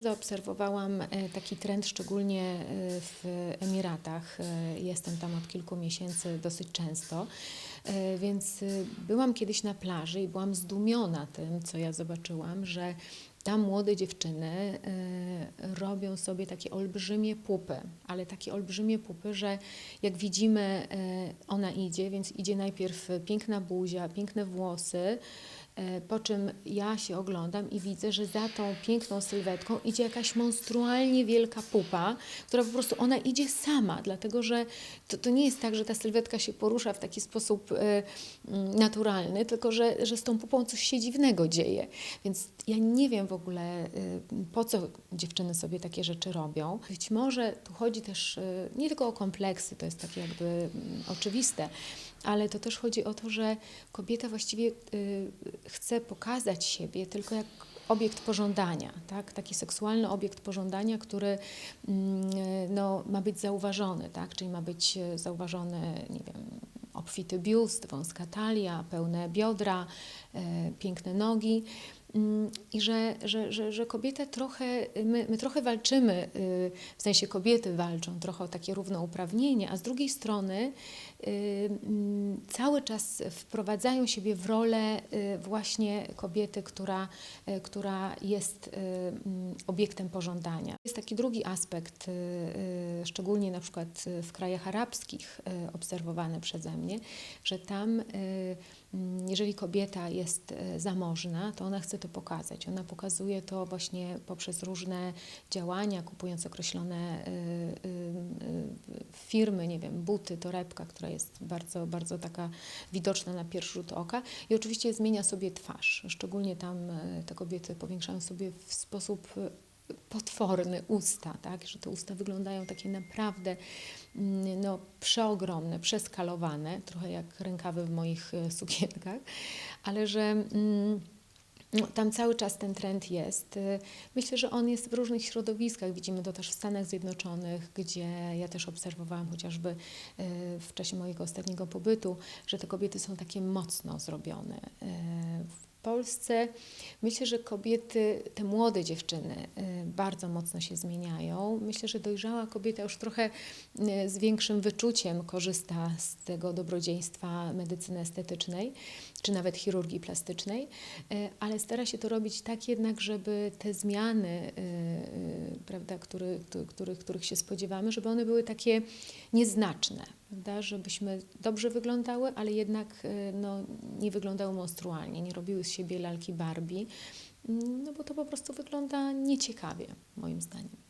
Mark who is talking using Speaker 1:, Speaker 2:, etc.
Speaker 1: Zaobserwowałam e, taki trend szczególnie e, w Emiratach. E, Jestem tam od kilku miesięcy dosyć często, więc byłam kiedyś na plaży i byłam zdumiona tym, co ja zobaczyłam, że tam młode dziewczyny robią sobie takie olbrzymie pupy, ale takie olbrzymie pupy, że jak widzimy, ona idzie, więc idzie najpierw piękna buzia, piękne włosy, Po czym ja się oglądam i widzę, że za tą piękną sylwetką idzie jakaś monstrualnie wielka pupa, która po prostu ona idzie sama, dlatego że to, to nie jest tak, że ta sylwetka się porusza w taki sposób e, mm, naturalny, tylko że, że z tą pupą coś się dziwnego dzieje. Więc ja nie wiem w ogóle, e, po co dziewczyny sobie takie rzeczy robią. Być może tu chodzi też e, nie tylko o kompleksy, to jest takie jakby mm, oczywiste, ale to też chodzi o to, że kobieta właściwie chce pokazać siebie tylko jak obiekt pożądania, tak? taki seksualny obiekt pożądania, który mm, no, ma być zauważony, tak? czyli ma być e, zauważony, nie wiem, obfity biust, wąska talia, pełne biodra, e, piękne nogi. Mm, I że, że, że, że kobieta trochę, my, my trochę walczymy, y, w sensie kobiety walczą trochę o takie równouprawnienie, a z drugiej strony y, mm, cały czas wprowadzają siebie w rolę y, właśnie kobiety, która, która jest mm, obiektem pożądania. Jest taki drugi aspekt, szczególnie na przykład w krajach arabskich obserwowany przeze mnie, że tam jeżeli kobieta jest zamożna, to ona chce to pokazać. Ona pokazuje to właśnie poprzez różne działania, kupując określone y, y, y, firmy, nie wiem, buty, torebka, która jest bardzo, bardzo taka widoczna na pierwszy rzut oka i oczywiście zmienia sobie twarz. Szczególnie tam te kobiety powiększają sobie w sposób potworny usta, tak? że te usta wyglądają takie naprawdę mm, no, przeogromne, przeskalowane, trochę jak rękawy w moich sukienkach, ale że mm, no, tam cały czas ten trend jest. Y, Myślę, że on jest w różnych środowiskach. Widzimy to też w Stanach Zjednoczonych, gdzie ja też obserwowałam chociażby y, w czasie mojego ostatniego pobytu, że te kobiety są takie mocno zrobione. Polsce myślę, że kobiety, te młode dziewczyny y, bardzo mocno się zmieniają. Myślę, że dojrzała kobieta już trochę y, z większym wyczuciem korzysta z tego dobrodziejstwa medycyny estetycznej, czy nawet chirurgii plastycznej, y, ale stara się to robić tak jednak, żeby te zmiany, prawda, który, któ- których, których się spodziewamy, żeby one były takie nieznaczne, prawda, żebyśmy dobrze wyglądały, ale jednak y, no, nie wyglądały monstrualnie, nie robiły z siebie lalki Barbie, mm, no bo to po prostu wygląda nieciekawie, moim zdaniem.